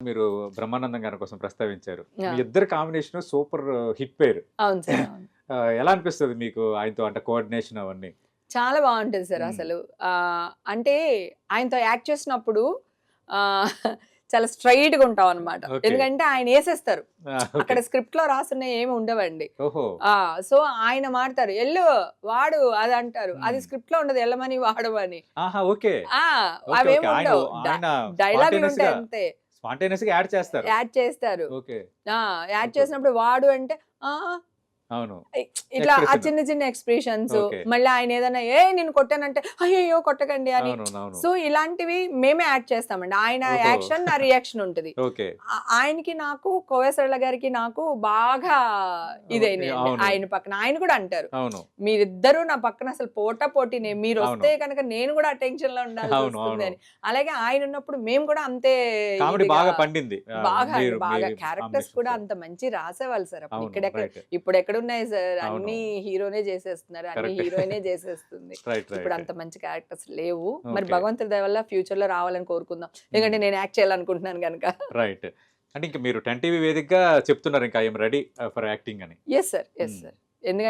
మీరు బ్రహ్మానందం గారి కోసం ప్రస్తావించారు. మీ ఇద్దరు కాంబినేషన్ సూపర్ హిట్ పేరు. ఎలా అనిపిస్తుంది మీకు ఆయనతో అంటే కోఆర్డినేషన్ అవన్నీ? చాలా బాగుంటుంది సార్. అసలు. అంటే ఆయనతో యాక్ట్ చేసినప్పుడు చాలా స్ట్రైట్గా ఉంటాం అనమాట. ఎందుకంటే ఆయన వేసేస్తారు. అక్కడ స్క్రిప్ట్లో రాసున్న ఏమి ఉండవండి. సో ఆయన మాడతారు ఎల్లు వాడు అది అంటారు. అది. స్క్రిప్ట్లో ఉండదు ఎల్లమని వాడమని అవేమి ఉండవు. డైలాగులు ఉంటాయి అంతే. Spontaneous గా యాడ్ చేస్తారు. యాడ్ చేస్తారు. ఓకే. ఆ యాడ్. చేసినప్పుడు వాడు అంటే ఆ అవును. ఇట్లా ఆ. చిన్న చిన్న ఎక్స్ప్రెషన్స్. మళ్ళీ ఆయన ఏదైనా ఏ నేను కొట్టానంటే అయ్యో కొట్టకండి అని. సో ఇలాంటివి మేమే యాడ్ చేస్తామండి. ఆయన. యాక్షన్ నా రియాక్షన్ ఉంటుంది. ఆయనకి నాకు కోవేశ్వరల గారికి నాకు బాగా అవును. ఆయన పక్కన ఆయన కూడా అంటారు. మీరిద్దరూ నా పక్కన అసలు పోటా పోటీనే మీరు. వస్తే కనుక నేను కూడా అటెన్షన్లో అవును అని. అలాగే ఆయన ఉన్నప్పుడు మేము కూడా అంతే బాగా పండింది. బాగా బాగా క్యారెక్టర్స్ కూడా. అంత మంచి రాసేవాళ్ళు సార్ ఇప్పుడు ఎక్కడున్నాయి సార్. అన్ని హీరోనే చేసేస్తున్నారు. అన్ని. హీరోయినే చేసేస్తుంది. ఇప్పుడు అంత మంచి క్యారెక్టర్స్ లేవు. మరి. భగవంతుడి దయ వల్ల ఫ్యూచర్లో రావాలని కోరుకుందాం. ఎందుకంటే నేను యాక్ట్ చేయాలనుకుంటున్నాను కనుక రైట్. అంటే ఇంకా మీరు టెన్ టీవీ వేదికగా చెప్తున్నారు ఇంకా ఐఎమ్ రెడీ ఫర్ యాక్టింగ్ అని. Yes sir yes. సార్